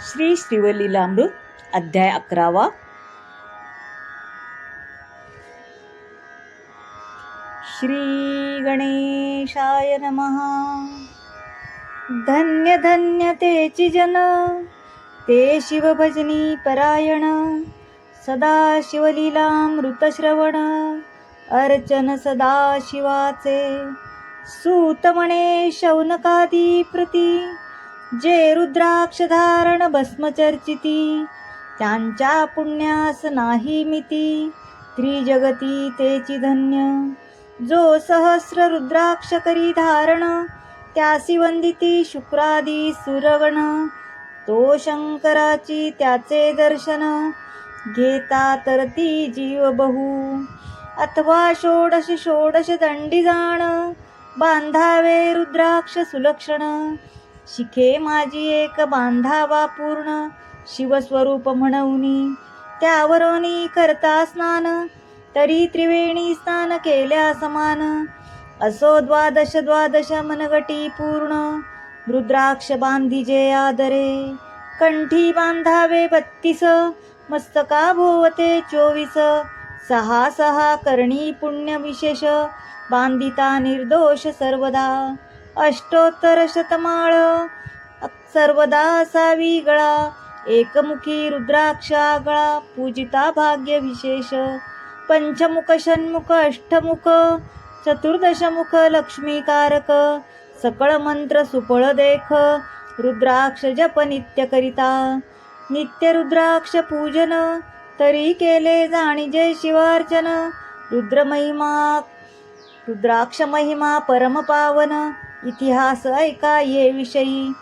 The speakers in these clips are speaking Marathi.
श्री श्रीवलीलामृत अध्याय अकरावा. श्री गणेशाय नमः. धन्य धन्य तेची जन ते शिवभजनी परायण सदा शिवलीलामृतश्रवण अर्चन सदा शिवाचे सूतमणे शौनकादी प्रती जे रुद्राक्ष धारण भस्मचर्चिती त्यांच्या पुण्यास नाही मिती त्रिजगती तेची धन्य. जो सहस्र रुद्राक्ष करी धारण त्यासी वंदिती शुक्रादी सुरगण तो शंकराची त्याचे दर्शन घेता तर ती जीव बहु अथवा षोडश षोडश दंडी जाण बांधावे रुद्राक्ष सुलक्षण शिखे माझी एक बांधावा पूर्ण शिवस्वरूप म्हणूनी त्यावरोनी करता स्नान तरी त्रिवेणी स्नान केल्या समान. असो द्वादश द्वादश मनगटी पूर्ण रुद्राक्ष बांधिजे आदरे. कंठी बांधावे बत्तीस मस्तका भोवते चोवीस. सहा सहा करणी पुण्य विशेष बांधिता निर्दोष सर्वदा. अष्टोत्तर शतमाळ. सर्वदा असावी गळा एकमुखी रुद्राक्षा गळा पूजिता भाग्य विशेष. पंचमुख षण्मुख अष्टमुख चतुर्दशमुख लक्ष्मीकारक सकळ मंत्र सुपळ देख रुद्राक्ष जप नित्य करिता नित्य रुद्राक्ष पूजन तरी केले जाणीजे शिवार्चन रुद्रमहिमा रुद्राक्ष महिमा परम पावन इतिहास ऐका ये विषयी.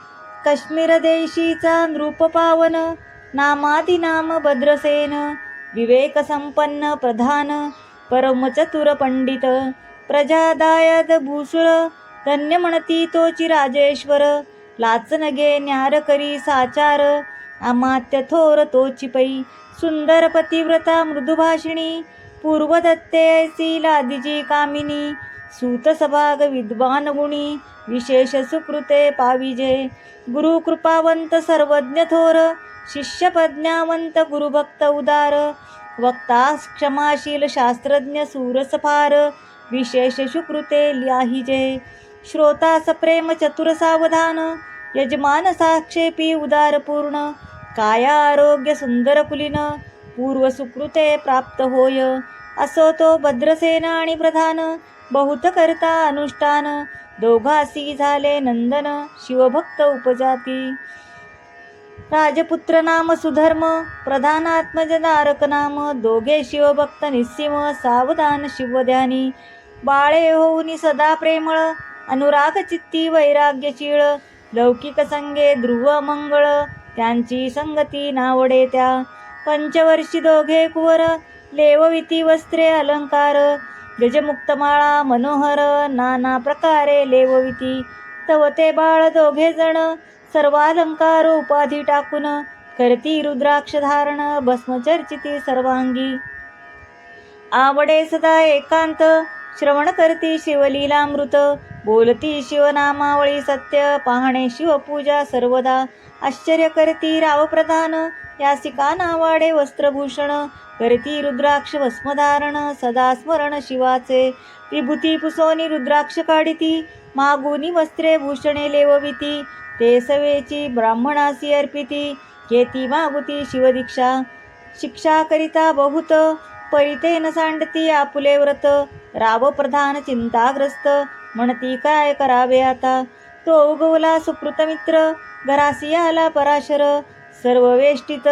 काश्मीर देशीचा नृप पावन नामादिनाम भद्रसेन विवेक संपन्न प्रधान परमचतुर पंडित प्रजादायद भूसुर धन्य म्हणती तोची राजेश्वर लाचनगे न्यार करी साचार अमात्य थोर तोची पै सुंदर पतिव्रता मृदुभाषिणी पूर्वदत्ते लादिजी कामिनी सूतसभाग विद्वान गुणी विशेष सुकृते पाविजे गुरुकृपावंत सर्वज्ञ थोर शिष्य प्रज्ञावंत गुरुभक्त उदार। वक्ता क्षमाशील शास्त्रज्ञ सूरसफार विशेष सुकृते लियाहिजे। श्रोता सप्रेम चतुर सावधान यजमान साक्षेपी उदार पूर्ण काया आरोग्य सुंदर कुलीन पूर्व सुकृते प्राप्त होय। असो तो भद्रसेना आणि प्रधान। बहुत करता अनुष्ठान. दोघासी झाले नंदन शिवभक्त उपजाती. राजपुत्र नाम सुधर्म प्रधानात्मज नारक नाम. दोघे शिवभक्त निस्सिम सावधान शिवध्यानी. बाळे होऊनी सदा प्रेमळ अनुराग चित्ती वैराग्यशीळ. लौकिक संगे ध्रुव मंगळ त्यांची संगती नावडे त्या. पंचवर्षी दोघे कुवर लेवविती वस्त्रे अलंकार. गजमुक्तमाळा मनोहर नाना प्रकारे लेवविती. तव ते बाळ दोघे जण सर्वालंकार उपाधी टाकून करती रुद्राक्ष धारण भस्मचर्चिती सर्वांगी. आवडे सदा एकांत श्रवण करती शिवलीलामृत बोलती शिवनामावळी सत्य पाहणे शिवपूजा सर्वदा. आश्चर्य करती रावप्रधान यासिका नावाडे वस्त्रभूषण करती रुद्राक्ष भस्मधारण सदा स्मरण शिवाचे. विभूती पुसोनी रुद्राक्ष काढिती मागुनी वस्त्रे भूषणे लेवविती. ते सवेची ब्राह्मणासी अर्पिती घेती मागुती शिवदीक्षा. शिक्षा करिता बहुत परितेन सांडती आपुले व्रत. राव प्रधान चिंताग्रस्त. म्हणती काय करावे आता? तो उगवला सुकृत मित्र घरासी आला पराशर. सर्व वेष्टित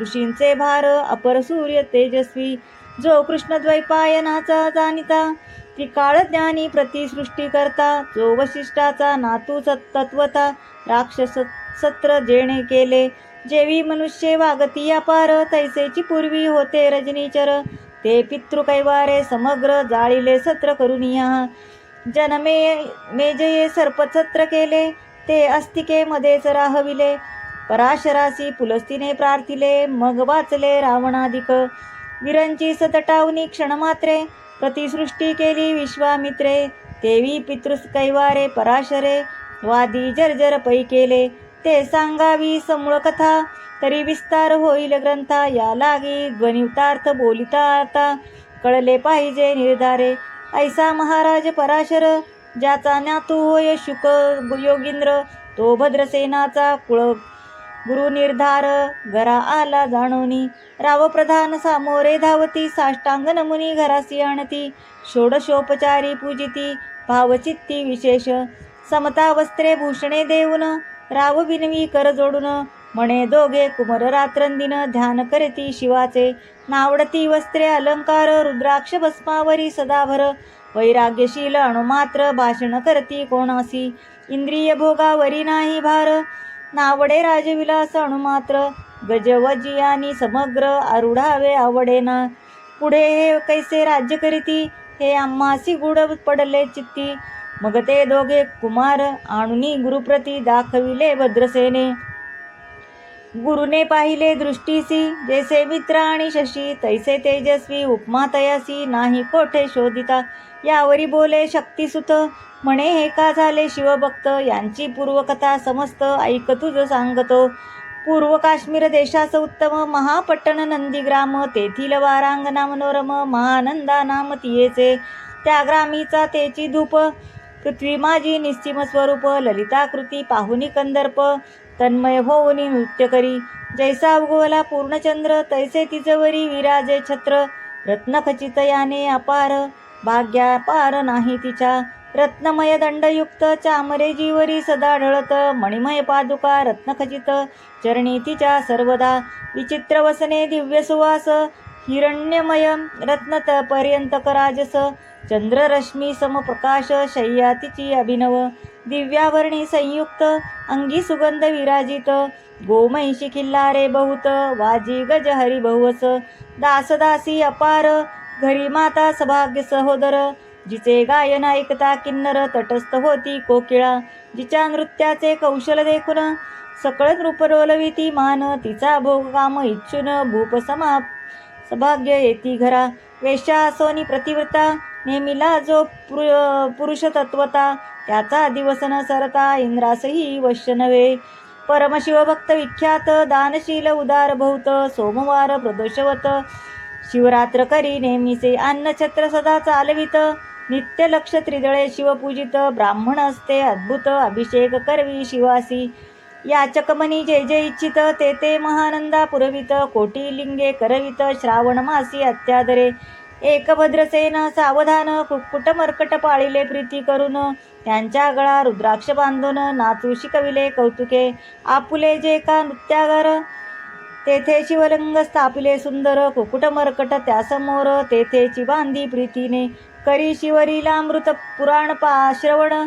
ऋषींचे भार अपर सूर्य तेजस्वी. जो कृष्ण द्वैपायनाचा जाणिता काळ ज्ञानी प्रतिसृष्टी करता. जो वशिष्ठाचा नातू तत्वता राक्षस सत्र जेणे केले. जेवी मनुष्य वागती अपार तैसेची पूर्वी होते रजनीचर. ते पितृकैवारे समग्र जाळीले सत्र करुनिया. जनमे मेजये सर्पछत्र केले ते अस्तिकेमध्येच राहविले पराशरासी पुलस्तीने प्रार्थिले मग वाचले रावणाधिक विरंची सतटावनी क्षणमात्रे प्रतिसृष्टी केली विश्वामित्रे. देवी पितृस कैवारे पराशरे वादी जर्जर पै केले. ते सांगावी समूळ कथा तरी विस्तार होईल ग्रंथा या लागी ध्वनितार्थ बोलिता कळले पाहिजे निर्धारे. ऐसा महाराज पराशर ज्याचा नातू होय शुक योगिंद्र तो भद्रसेनाचा कुळ गुरु निर्धार घरा आला जाणवणी राव प्रधान सामोरे धावती साष्टांग नमुनी घरासी आणती. षोडशोपचारी पूजिती भावचित्ती विशेष. समता वस्त्रे भूषणे देऊन राव बिनवी कर जोडून म्हणे दोघे कुमर रात्रंदिन ध्यान करती शिवाचे. नावडती वस्त्रे अलंकार रुद्राक्ष भस्मावरी सदाभर. वैराग्यशील अणुमात्र भाषण करती कोणासी इंद्रिय भोगावरी नाही भार. नावडे राजविलास अणुमात्र. गजवजियानी समग्र आरुढावे आवडेना. पुढे हे कैसे राज्य करीती? हे आम्हासी गुड पडले चित्ती. मग ते दोघे कुमार आणुनी गुरुप्रती दाखविले भद्रसेने. गुरुने पाहिले दृष्टीसी जैसे मित्र आणि शशी तैसे तेजस्वी उपमा तयासी नाही कोठे शोधिता यावरी बोले शक्तिसुत. म्हणे हे का झाले शिवभक्त? यांची पूर्वकथा समस्त ऐक तुझ सांगतो. पूर्व काश्मीर देशाचं उत्तम महापट्टण नंदीग्राम तेथील वारांगना मनोरम महानंदा नाम तियेचे. त्या ग्रामीचा तेची धूप पृथ्वी माझी निस्तिम स्वरूप ललिताकृती पाहुनी कंदर्प तन्मय होऊनी नृत्य करी. जैसा उगवला पूर्णचंद्र तैसे तिजवरी विराजे छत्र. रत्नखचित याने अपार भाग्यापार नाही तिच्या रत्नमय दंडयुक्त चामरे जीवरी सदा ढळत. मणिमय पादुका रत्नखचित चरणी तिच्या सर्वदा. विचित्र वसने दिव्य सुवास हिरण्यमय रत्नत पर्यंत कराजस चंद्ररश्मी समप्रकाश शय्या तिची अभिनव. दिव्यावर्णी संयुक्त अंगी सुगंध विराजित. गोमैशी किल्लारे बहुत वाजी गज हरी बहुवस. दासदासी अपार घरी माता सभाग्य सहोदर. जिचे गायन ऐकता किन्नर तटस्थ होती कोकिळा. जिच्या नृत्याचे कौशल देखून सकळ रूप डोलविती मान. तिचा भोग काम इच्छुन भूप समाप. सभाग्य येती घरा. वेश्या सोनी प्रतिव्रता. नेमिला जो पुरु पुरुष तत्वता त्याचा अधिवसन सरता इंद्रासही वश्य नव्हे. परमशिवभक्त विख्यात दानशील उदार बहुत सोमवार प्रदोषवत. शिवरात्र करी नेहमीचे अन्नछत्र सदा चालवित. नित्य लक्ष त्रिदळे शिवपूजित. ब्राह्मण असते अद्भुत अभिषेक करवी शिवासी. याचकमनी जे जे इच्छित ते ते महानंदा पुरवित. कोटी लिंगे करवित. श्रावण मासी अत्यादरे. एकभद्रसेन सावधान कुक्कुट मर्कट पाळिले प्रीती करून त्यांच्या गळा रुद्राक्ष बांधून नाचू कविले कौतुके. आपुले जे का नृत्यागार तेथे शिवलिंग स्थापिले सुंदर कुकुट मर्कट त्यासमोर तेथेची बांधी प्रीतीने करी शिवरीला मृत पुराण पा श्रवण.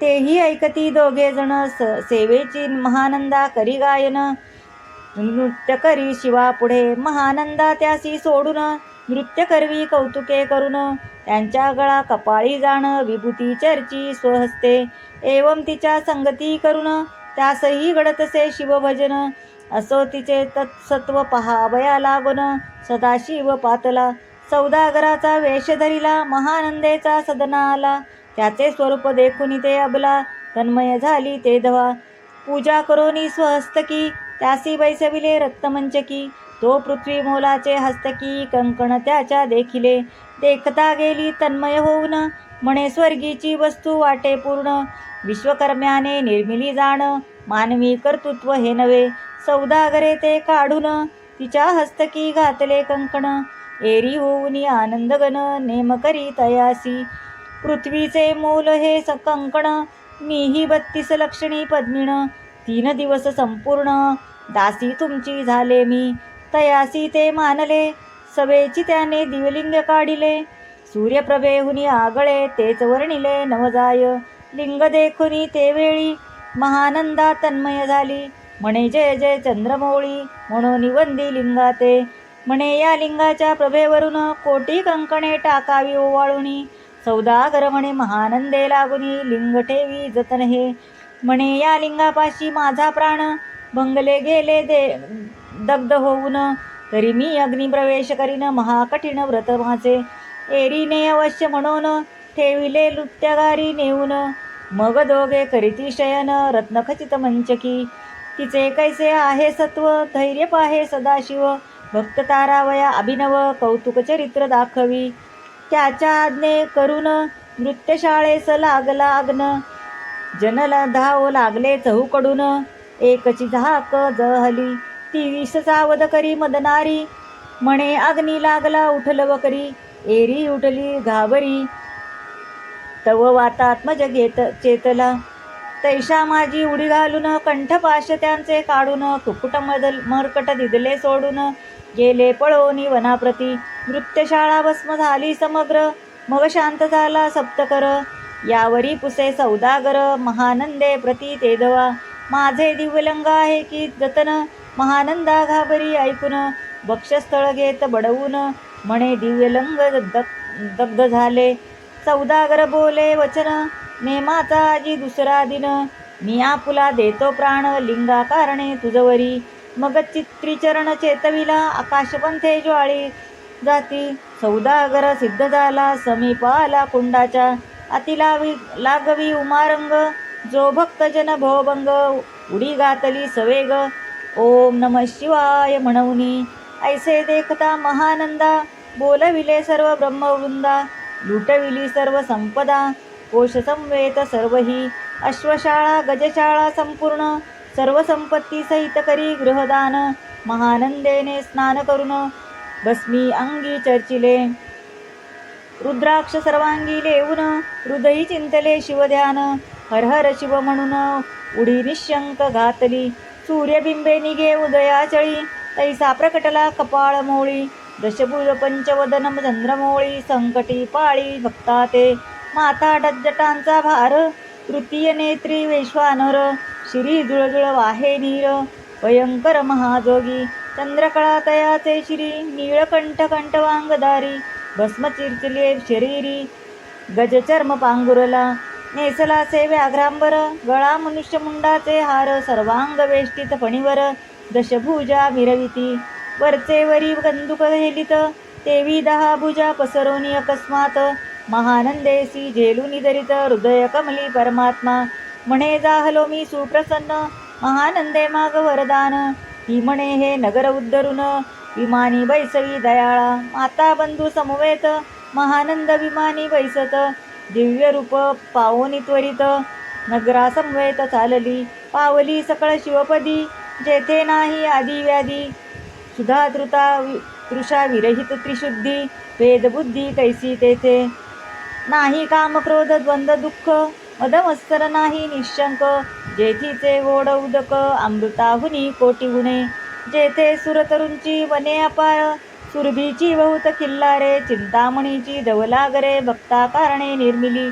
तेही ऐकती दोघे जण स सेवेची महानंदा करी गायन. नृत्य करी शिवा पुढे महानंदा त्यासी सोडून नृत्य करवी कौतुके करून त्यांच्या गळा कपाळी जाणं विभूती चर्ची स्वहस्ते एवं तिच्या संगती करून त्यासही घडतसे शिवभजन. असो तिचे तत्सत्व पहावया लागून सदाशिव पातला. सौदागराचा वेश धरिला महानंदेचा सदना आला. त्याचे स्वरूप देखून ते अबला तन्मय झाली ते धवा. पूजा करोनी स्वहस्तकी त्यासी बैसविले रक्तमंचकी. तो पृथ्वी मोलाचे हस्तकी कंकण त्याच्या देखिले देखता गेली तन्मय होऊन. म्हणे स्वर्गीची वस्तू वाटे पूर्ण. विश्वकर्म्याने निर्मिली जाण. मानवी कर्तृत्व हे नव्हे. सौदागरे ते काढून तिच्या हस्तकी घातले कंकण. एरी होऊन आनंदगण नेम करी तयासी पृथ्वीचे मोल हे स कंकण. मीही बत्तीस लक्षणी पद्मिण. तीन दिवस संपूर्ण. दासी तुमची झाले मी. तयासी ते मानले. सवेची त्याने दिवलिंग काढिले. सूर्यप्रभेहुनी आगळे तेच वर्णिले नवजाय. लिंग देखुनी ते वेळी महानंदा तन्मय झाली. म्हणे जय जय चंद्रमौळी म्हणून निवंदी लिंगाते. म्हणे या लिंगाच्या प्रभेवरून कोटी कंकणे टाकावी ओवाळुनी. सौदागर म्हणे महानंदे लागुनी लिंग ठेवी जतन हे. म्हणे या लिंगापाशी माझा प्राण भंगले गेले दे दग्ध होऊन तरी मी अग्निप्रवेश करीन महाकठीण व्रत माझे. एरीने अवश्य म्हणून ठेविले लुत्यागारी नेऊन. मग दोघे करीती शयन रत्नखचित मंचकी. तिचे कैसे आहे सत्व? धैर्य पाहे सदाशिव. भक्त तारावया अभिनव कौतुक चरित्र दाखवी. त्याच्या आज्ञे करून नृत्यशाळेस लागला अग्न जनला धाव लागले चहूकडून. एकची झाक जहली. ती विष वध करी मदनारी. म्हणे अग्नी लागला उठल वकरी एरी उठली घाबरी. तव वातात्मज घेत चेतला. तैशा माझी उडी घालून कंठपाश त्यांचे काढून कुकुट मदल मरकट दिदले सोडून गेले पळोनी वनाप्रती. नृत्यशाळा भस्म झाली समग्र. मग शांत झाला सप्तकर. यावरी पुसे सौदागर महानंदे प्रती तेदवा माझे दिवलंग आहे की जतन? महानंदा घाबरी ऐकून बक्षस्थळ घेत बडवून म्हणे दिव्यलंग दग- दग्ध झाले. सौदागर बोले वचन. नेमाचा आजी दुसरा दिन. मी आपुला देतो प्राण. लिंगा कारणे तुझवरी. मग चित्रीचरण चेतविला. आकाशपंथे ज्वाळी जाती. सौदागर सिद्ध झाला. समीप आला कुंडाच्या अतिलावी लागवी उमारंग. जो भक्तजन भोभंग. उडी घातली सवेग. ओम नम शिवाय म्हणवनी. ऐसे देखता महानंदा बोलविले सर्व ब्रह्मवृंदा लुटविली सर्व संपदा कोश संवेत सर्वही अश्वशाळा गजशाळा संपूर्ण सर्व संपत्ती सहित करी गृहदान महानंदेने स्नान करून भस्मी अंगी चर्चिले. रुद्राक्ष सर्वांगी लेऊन हृदयी चिंतले शिवध्यान हर हर शिव म्हणून उडी निशंक घातली सूर्यबिंबे निघे उदयाचळी तैसा प्रकटला कपाळ मोळी दशभुज पंचवदन चंद्रमोळी संकटी पाळी भक्ता ते माता डज्जटांचा भार तृतीय नेत्री वैश्वानर श्री जुळजुळ वाहे नीर भयंकर महाजोगी चंद्रकळा तयाचे श्री नीळकंठ कंठवांगदारी भस्म चिरचिले शरीरी गजचर्म पांगुरला नेसला से व्याघ्रांबर गळा मनुष्यमुंडाचे हार सर्वांग वेष्टित फणीवर दशभुजा मिरविती वरचे वरी कंदुक हेलित तेवी दहा भुजा पसरोनी अकस्मात. महानंदेसी झेलुनी दरित हृदय कमली परमात्मा. म्हणे जाहलो मी सुप्रसन्न महानंदे माग वरदान. ही म्हणे हे नगर उद्धरून विमानी बैसवी दयाळा. माता बंधू समवेत महानंद विमानी बैसत. दिव्य रूप त्वरित नगरासमवेत चालली. पावली सकळ शिवपदी जेथे नाही आदी व्याधी सुधातृता वि- तृषा विरहित त्रिशुद्धी वेदबुद्धी कैसी तेथे. नाही काम क्रोध द्वंद्व दुःख मदमस्तर नाही निशंक. जेथीचे गोड उदक अमृताहुनी कोटी गुणे. जेथे सुरतरुंची वने अपार सुरभीची बहुत खिल्लारे चिंतामणीची धवलागरे भक्ता कारणे निर्मिली.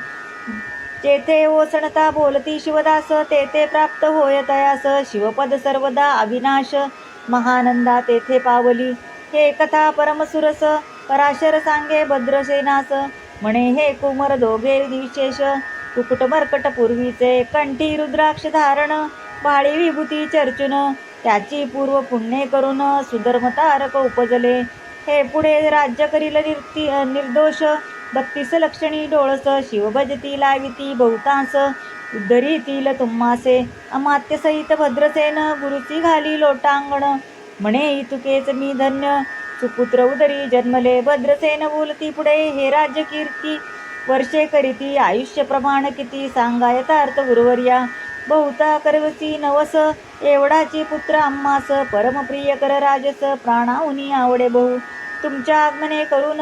जेथे ओसणता बोलती शिवदास तेथे प्राप्त होय तयास शिवपद सर्वदा अविनाश महानंदा तेथे पावली. हे कथा परमसुरस पराशर सांगे भद्रसेनास म्हणे हे कुमर दोघे विशेष कुकुटमर्कट पूर्वीचे कंठी रुद्राक्ष धारण भाळी विभूती चर्चून. त्याची पूर्व पुण्य करून सुधर्म तारक उपजले. हे पुढे राज्य करील निर्ती निर्दोष. बत्तीस लक्षणी डोळस शिवभजती लाविती बहुतांस. उद्धरीतील तुम्हासे. अमात्यसहित भद्रसेन गुरुची घाली लोटांगण. म्हणे इतुकेच मी धन्य. सुपुत्र उदरी जन्मले भद्रसेन बोलती पुढे हे राज्य कीर्ती वर्षे करीती आयुष्य प्रमाण किती सांगायतार्थ गुरुवर्या बहुता करवसी नवस. एवढाची पुत्र आम्हास परमप्रिय कर राजस प्राणाहुनी आवडे बहु. तुमच्या आगमने करून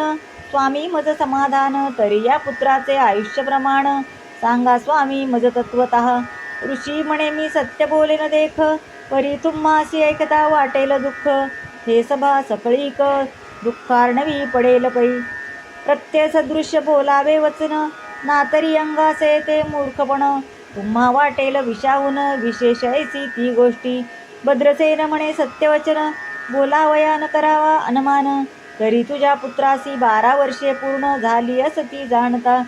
स्वामी मज समाधान तरी या पुत्राचे आयुष्य प्रमाण. सांगा स्वामी मज तत्वत ऋषी म्हणे मी सत्य बोले न देख परी तुम्हासी ऐकता वाटेल दुःख. हे सभा सकळीक दुःखार्णवी पडेल पै. प्रत्यय सदृश्य बोलावे वचन ना तरी अंगासे ते मूर्खपण. तुम्हा वाटेल विषाहून विशेष ऐसी ती गोष्टी. भद्रसेन म्हणे सत्यवचन बोलावया न करावा अनुमान. तरी तुझ्या पुत्रासी बारा वर्षे पूर्ण झाली असती जाणता.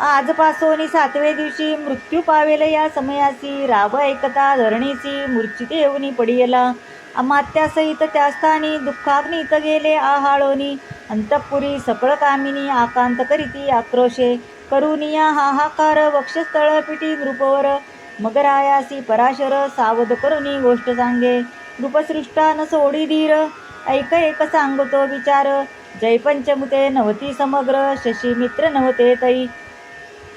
आजपासून सातवे दिवशी मृत्यू पावेल या समयासी राव ऐकता धरणीसी मूर्छित येऊनी पडियला. अमात्यासहित त्या स्थानी दुःखाग्नीत गेले आहाळोनी. अंतपुरी सकळ कामिनी आकांत करीती आक्रोशे. करुनिया हाहाकार वक्षस्थळ पिटी नृपवर मगरायासी पराशर सावध करुनी गोष्ट सांगे. नृपसृष्टान सोडी धीर. ऐक एक सांगतो विचार. जय पंचमुते नवती समग्र. शशी मित्र नवते तै.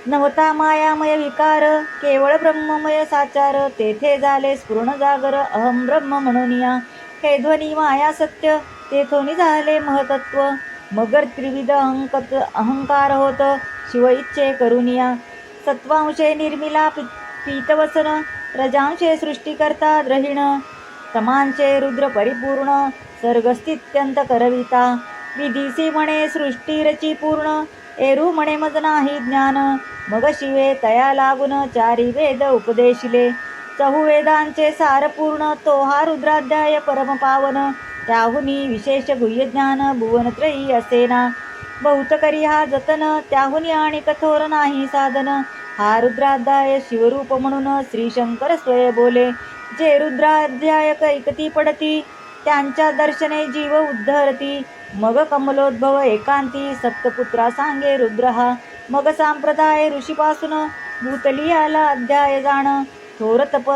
नवता मायामय विकार. केवळ ब्रह्ममय साचार. तेथे झाले स्फुरण जागर. अहम ब्रह्म म्हणूनिया. हे ध्वनी माया सत्य. तेथोनी झाले महतत्व. मगर त्रिविध अहंकत अहंकार होत. शिव इच्छे करुनिया। सत्वांशे निर्मिला पी पीतवसन रजांशे सृष्टीकर्ता द्रहिण समांशे रुद्र परिपूर्ण सर्गस्थित्यंत करविता। विधीसी म्हणे सृष्टी रची पूर्ण एरू म्हणे मज नाही ज्ञान। मग शिवे तया लागून चारी वेद उपदेशिले। चहुवेदांचे सार पूर्ण तो हा रुद्राध्याय परमपावन त्याहुनी विशेष गुह्य ज्ञान भुवनत्रयी असेना। बहुत करी हा जतन त्याहुनी आणि थोर नाही साधन. हा रुद्राध्याय शिवरूप म्हणून श्री शंकर स्वय बोले. जे रुद्राध्याय ऐकती पडती त्यांच्या दर्शने जीव उद्धरती. मग कमलोद्भव एकांती सप्तपुत्रा सांगे रुद्र. हा मग सांप्रदाय ऋषीपासून भूतली आला अध्याय जाण. थोर तप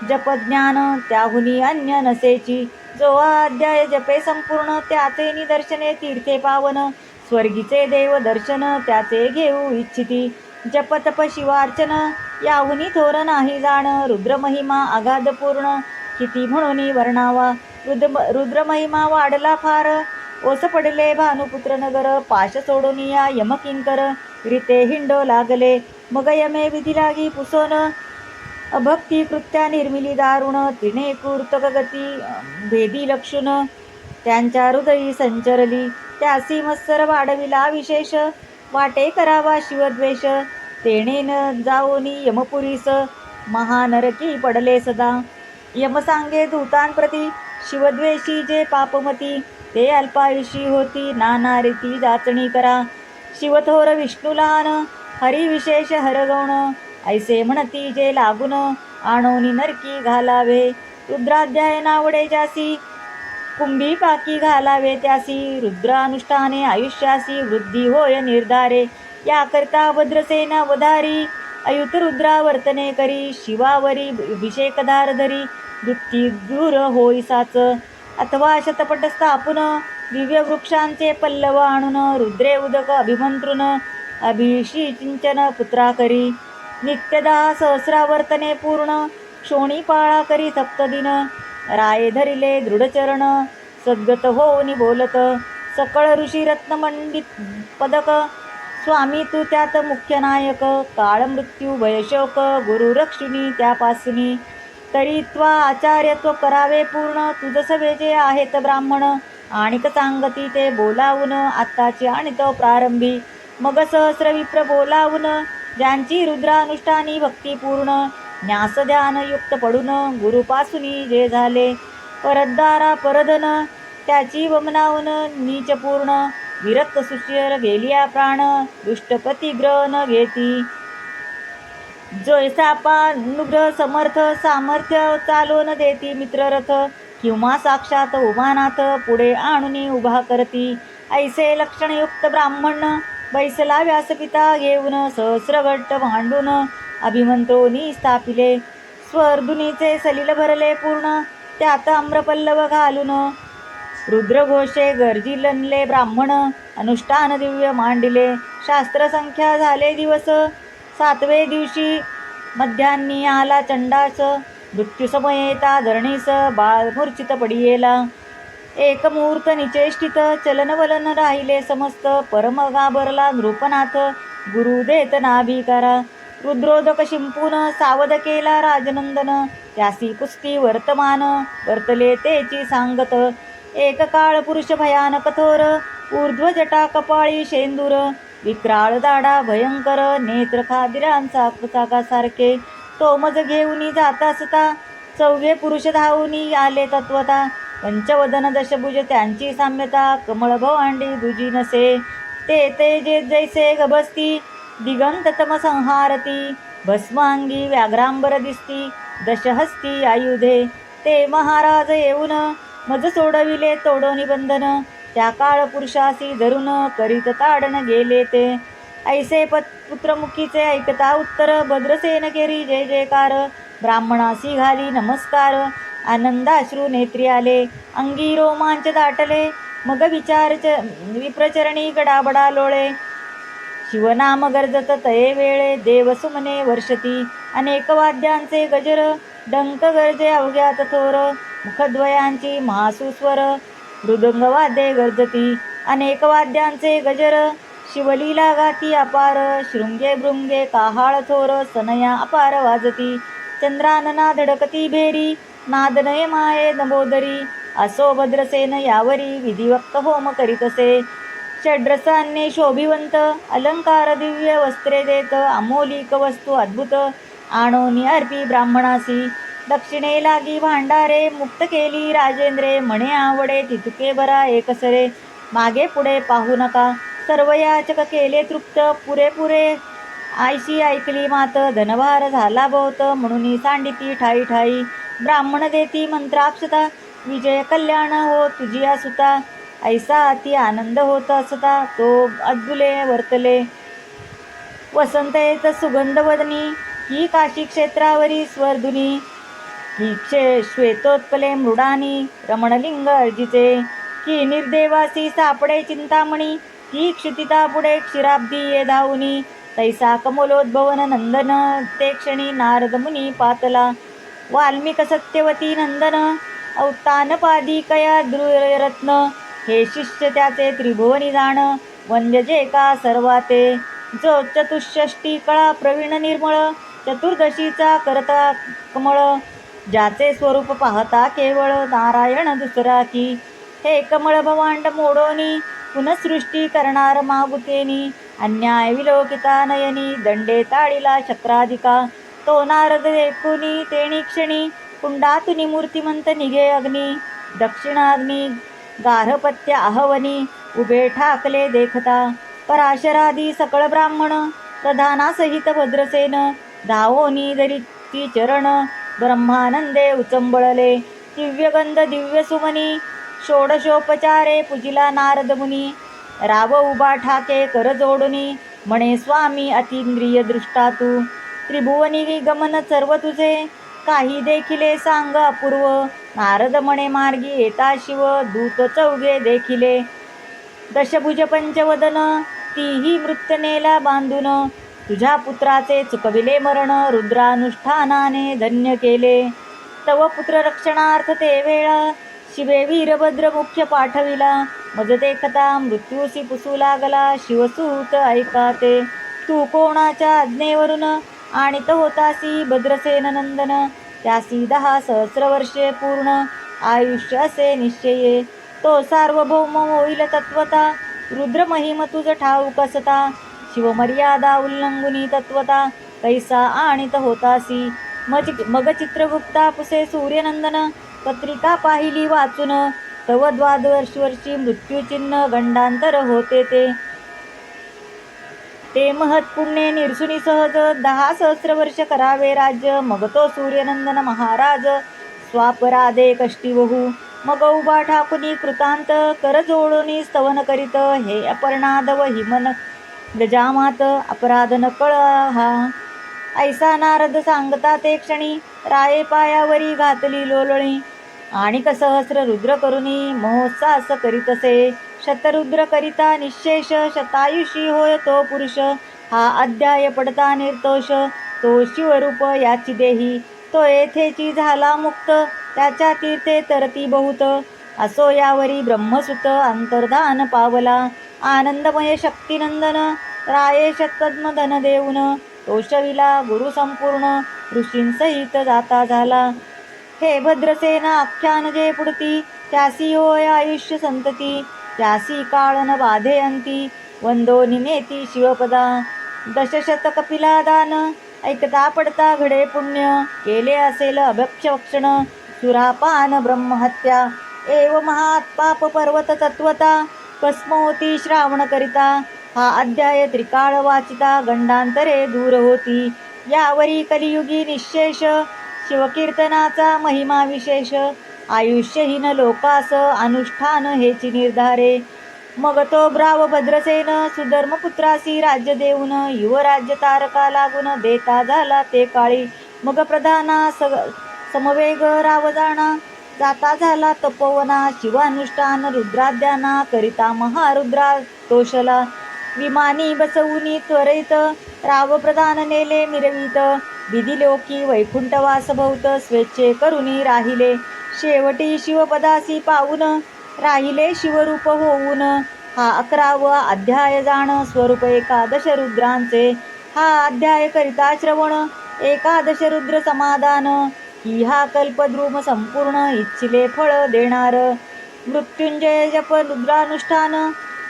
जप ज्ञान त्याहुनी अन्य नसेची. जो अध्याय जपे संपूर्ण त्याचे निदर्शने तीर्थे पावन. स्वर्गीचे देव दर्शन त्याचे घेऊ इच्छिती. जप तप शिवार्चन याहुनी थोर नाही जाण. रुद्रमहिमा अगाध पूर्ण किती म्हणून वर्णावा. रुद्र रुद्रमहिमा वाढला फार. ओस पडले भानुपुत्र नगर पाश सोडून या यमकिंकर. रिते हिंड लागले मग यमे विधी लागी पुसोन. अभक्ती कृत्या निर्मिली दारुण तिने कृतकगती भेदी लक्षुण त्यांच्या हृदयी संचरली. त्यासी मत्सर वाढविला विशेष. वाटे करावा शिवद्वेष. तेणे न जाओनी यमपुरीस. महानरकी पडले सदा. यम सांगे दूतांप्रती शिवद्वेषी जे पापमती. ते अल्पायुषी होती. नाना रीती जाचणी करा. शिवथोर विष्णू लहान. हरिविशेष हरगौण. ऐसे म्हणती जे लागून. आणोनी नरकी घालावे. रुद्राध्याय नावडे जासी. कुंभी पाकी घालावे त्यासी रुद्रानुष्ठाने आयुष्यासी वृद्धी होय निर्धारे. याकरता भद्रसेना वधारी अयुत रुद्रा वर्तने करी शिवावरी अभिषेकधार धरी वृत्ती दूर होई साच. अथवा शतपट स्थापून दिव्य वृक्षांचे पल्लव आणून रुद्रे उदक अभिमंत्रुन अभिषी चिंचन पुत्रा करी. नित्यदा सहस्रावर्तने पूर्ण क्षोणी पाळा करी सप्तदिन. राये धरिले दृढचरण सद्गत होऊनी बोलत सकळ ऋषी रत्नमंडित पदक. स्वामी तू त्यात मुख्य नायक काळ मृत्यू भयशोक गुरु रक्षिणी त्यापासुनी. तरी त्वा आचार्यत्व करावे पूर्ण तुझ सवे जे आहेत ब्राह्मण. आणिक सांगती ते बोलावून आत्ताची आणि तो प्रारंभी. मग सहस्र विप्र बोलावून ज्यांची रुद्रानुष्ठानी भक्तीपूर्ण न्यास पडून गुरुपासुनी जे झाले परद्दारा परधन त्याची वमनावन नीचपूर्ण विरक्त सुशिर गेलिया प्राण दुष्टपतिग्रह न घेती. जैसा अनुग्रह समर्थ सामर्थ्य चालवून देती मित्ररथ किंवा साक्षात उमानाथ पुढे आणून उभा करती. ऐसे लक्षणयुक्त ब्राह्मण बैसला व्यासपिता घेऊन सहस्रघट्ट भांडून अभिमंत्रोनी स्थापिले. स्वर्धुनीचे सलील भरले पूर्ण. त्यात आम्रपल्लव घालून. रुद्रघोषे गर्जिलनले ब्राह्मण. अनुष्ठान दिव्य मांडिले. शास्त्रसंख्या झाले दिवस. सातवे दिवशी मध्यान्नी आला चंडास. मृत्यूसमयेता धरणीस. बाळ मूर्छित पडियेला. एक मुहूर्त निचेष्टित. चलनवलन राहिले समस्त. परम गाबरला नृपनाथ. गुरुदेत नाभिकारा. रुद्रोदक शिंपून सावध केला राजनंदन. त्यासी पुस्ती वर्तमान वर्तले तेची सांगत. एक काळ पुरुष भयानक थोर ऊर्ध्व जटा कपाळी शेंदूर. विक्राळ दाडा भयंकर नेत्र खादिरांचा सारखे तोमज घेऊनी जात असता चौघे पुरुष धावूनी आले तत्वता. पंचवदन दशभुज त्यांची साम्यता कमळ भवांडी भुजी नसे. ते ते जे जैसे गभस्ती दिगंततमसंहारती संहारती भस्मांगी व्याघ्रांबर दिसती दशहस्ती आयुधे। ते महाराज येऊन मज सोडविले तोडो निबंधन त्या काळ पुरुषासी धरून करीत ताडण गेले ते। ऐसे पत पुत्रमुखीचे ऐकता उत्तर भद्रसेन केरी जय जयकार। ब्राह्मणासी घाली नमस्कार। आनंदाश्रू नेत्री आले। अंगी रोमांच दाटले। मग विचार च- विप्रचरणी गडाबडा लोळे। शिवनाम गर्जत तये वेळे देवसुमने वर्षती. अनेक वाद्यांचे गजर डंक गरजे अवघ्यात थोर. मुखद्वयांची महासुस्वर मृदंगवाद्ये गर्जती. अनेक वाद्यांचे गजर शिवलीला गाती अपार. शृंगे भृंगे काहाळ थोर सनया अपार वाजती. चंद्रानना धडकती भेरी नादनय माये नबोदरी असो भद्रसेन यावरी विधिवक्त होम करीतसे. षड्रसान्ये शोभिवंत अलंकार दिव्य वस्त्रे देत अमोलिक वस्तू अद्भुत आणोनी अर्पी ब्राह्मणासी. दक्षिणे लागी भांडारे मुक्त केली राजेंद्रे म्हणे आवडे तितुके बरा एकसरे. मागे पुढे पाहू नका सर्व याचक केले तृप्त पुरेपुरे आयशी ऐकली मात धनभार झाला बहुत म्हणून सांडिती ठाई ठाई. ब्राह्मण देती मंत्राक्षता विजय कल्याण हो तुझी सुता ऐसा अति आनंद होत असता तो अद्भुले वर्तले. वसंत येत सुगंध वदनी ही काशी क्षेत्रावरी स्वर्धुनी. ही क्षे श्वेतोत्पले मृडानी रमणलिंग अर्जिते. की निर्देवासी सापडे चिंतामणी ही क्षितिता पुढे क्षीराब्दी ये धावुनी. तैसा कमलोद्भवन नंदन ते क्षणी नारद मुनी पातला. वाल्मिक सत्यवती नंदन औतानपादिकया कया हे शिष्य त्याचे त्रिभुवनी जाण वंद्य जे का सर्वाते. जो चतुष्षष्टी कळा प्रवीण निर्मळ चतुर्दशीचा करता कमळ. ज्याचे स्वरूप पाहता केवळ नारायण दुसरा की. हे कमळ भवांड मोडोनी पुनसृष्टी करणार मागुतेनी. अन्याय विलोकिता नयनी दंडे ताळीला शत्राधिका तो नारद देखुनी तेणी क्षणी कुंडातुनी मूर्तिमंत निघे अग्नी. दक्षिणाग्नी गार्हपत्य आहवनी उभे ठाकले देखता. पराशरादी सकळ ब्राह्मण प्रधानासहित भद्रसेन धावोनी दरिती चरण ब्रह्मानंदे उचंबळले. दिव्यगंध दिव्य सुमनी षोडशोपचारे पुजिला नारद मुनी. राव उभा ठाके कर जोडुनी म्हणे स्वामी अतिंद्रिय दृष्टा तू. त्रिभुवनी गमन सर्व तुझे काही देखिले सांग अपूर्व. नारद म्हणे मार्गी येता शिव दूत चौघे देखिले. दशभुज पंचवदन तीही मृत्यनेला बांधून. तुझ्या पुत्राचे चुकविले मरण रुद्रानुष्ठानाने धन्य केले. तव पुत्र रक्षणार्थ ते वेळा शिवे वीरभद्र मुख्य पाठविला. मज देखता मृत्यूसी पुसू लागला शिवसूत ऐका ते तू कोणाच्या आज्ञेवरून आणीत होतासी भद्रसेन नंदन? त्यासी दहा सहस्र वर्षे पूर्ण आयुष्य असे निश्चये. तो सार्वभौम होईल तत्वता रुद्र महिम तुझ ठाऊक असता शिवमर्यादा उल्लंघुनी तत्वता कैसा आणित होतासी? मज मग चित्रगुप्ता पुसे सूर्यनंदन पत्रिका पाहिली वाचून. तव द्वादवर्षवर्षी मृत्यूचिन्ह गंडांतर होते ते. ते महत्पुण्ये निरसुनी सहज. दहा सहस्र वर्ष करावे राज्य. मग तो सूर्यनंदन महाराज. स्वापराधे कष्टी वहू. मग उभा ठाकुनी कृतांत. करजोडूनी स्तवन करीत. हे अपर्णादव हिमन गजामात. अपराध न कळ हा. ऐसा नारद सांगता ते क्षणी. राये पायावरी घातली लोलणी आणि सहस्र रुद्र करुनी. महोत्सास करीतसे शतरुद्र करिता निशेष शतायुषी होय तो पुरुष. हा अध्याय पडता निर्दोष. तो शिवरूप याची देही. तो येथेची झाला मुक्त. त्याच्या तीर्थे तरती बहुत. असो यावरी ब्रह्मसुत अंतर्धान पावला. आनंदमय शक्तिनंदन. रायेश धन देऊन. तोषविला गुरु संपूर्ण. ऋषींसहित जाता झाला. हे भद्रसेन आख्यान जे पुढती त्यासी होय आयुष्य संतती. त्यासी काळ न वंदो निमेती शिवपदा। दशशत कपिला दान ऐकता पडता घडे पुण्य केले असेल अभक्षण सुरापान ब्रह्महत्या। एव महात पाप पर्वत तत्वता कस्मोती श्रावण करिता हा अध्याय त्रिकाळ वाचिता गंडांतरे दूर होती। यावरी कलियुगी निशेष शिवकीर्तनाचा महिमा विशेष। आयुष्यहीन लोकास अनुष्ठान हेची निर्धारे. मग तो ब्राव भद्रसेन सुधर्मपुत्रासी राज्य देऊन युवराज्य तारका लागून देता झाला ते काळी. मग प्रधाना स समवेग राव जाणा. जाता झाला तपोवना शिवानुष्ठान रुद्राद्याना करिता महारुद्रा तोषला. विमानी बसवूनी त्वरित राव प्रधान नेले मिरवित. विधिलोकी वैकुंठवास भोवत स्वेच्छे करुणी राहिले. शेवटी शिवपदासी पाहून राहिले शिवरूप होऊन. हा अकरावा अध्याय जाण स्वरूप एकादश रुद्रांचे. हा अध्याय करिता श्रवण एकादश रुद्र समाधान. ही हा कल्पद्रुम संपूर्ण इच्छिले फळ देणार. मृत्युंजय जप रुद्रानुष्ठान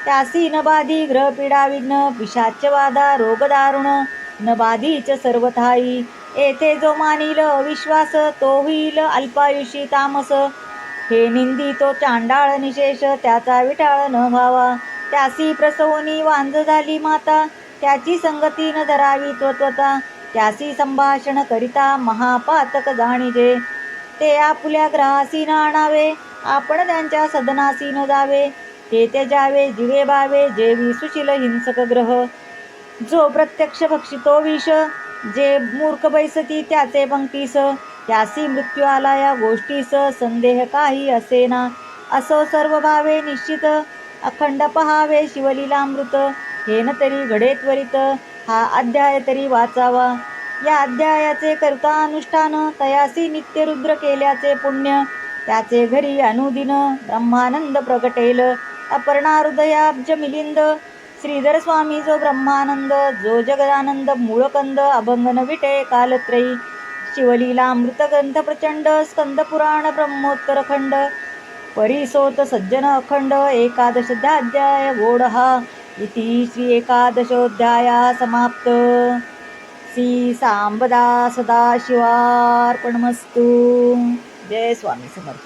त्यासी न बाधी ग्रह पीडा विघ्न पिशाच बाधा रोग दारुण न बाधीच सर्वथाई येथे जो मानिल विश्वास तो होईल अल्पायुषी तामस. हे निंदी तो चांडाळ निशेष त्याचा विटाळ न व्हावा. त्यासी प्रसवनी वांज झाली माता. त्याची संगती न धरावी त्वत्वता त्यासी संभाषण करिता महापातक जाणीजे. ते आपुल्या ग्रहासी न आणावे. आपण त्यांच्या सदनासी न जावे. ते जावे जिवे बावे जेवी सुशील हिंसक ग्रह. जो प्रत्यक्ष भक्षितो विष जे मूर्ख बैसती त्याचे पंक्तीस त्यासी मृत्यू आला या गोष्टीस संदेह काही असेना. असो सर्व भावे निश्चित अखंड पहावे शिवलीलामृत. हे न तरी घडे त्वरित हा अध्याय तरी वाचावा. या अध्यायाचे करता अनुष्ठान तयासी नित्य रुद्र केल्याचे पुण्य त्याचे घरी अनुदिन ब्रह्मानंद प्रगटेल. अपर्णा हृदयाब्ज मिलिंद श्रीधर स्वामी जो ब्रह्मानंद जो जगदानंद मूळकंद अभंगन विटे कालत्रयी शिवलीला ग्रंथ प्रचंड स्कंद पुराण ब्रह्मोत्तर खंड परिसोत सज्जन अखंड एकादशोध्याय अध्याय हा इति श्री एकादशोध्याया समाप्त. श्री सांबदा सदाशिवार्पणमस्तु जय स्वामी समर्थ.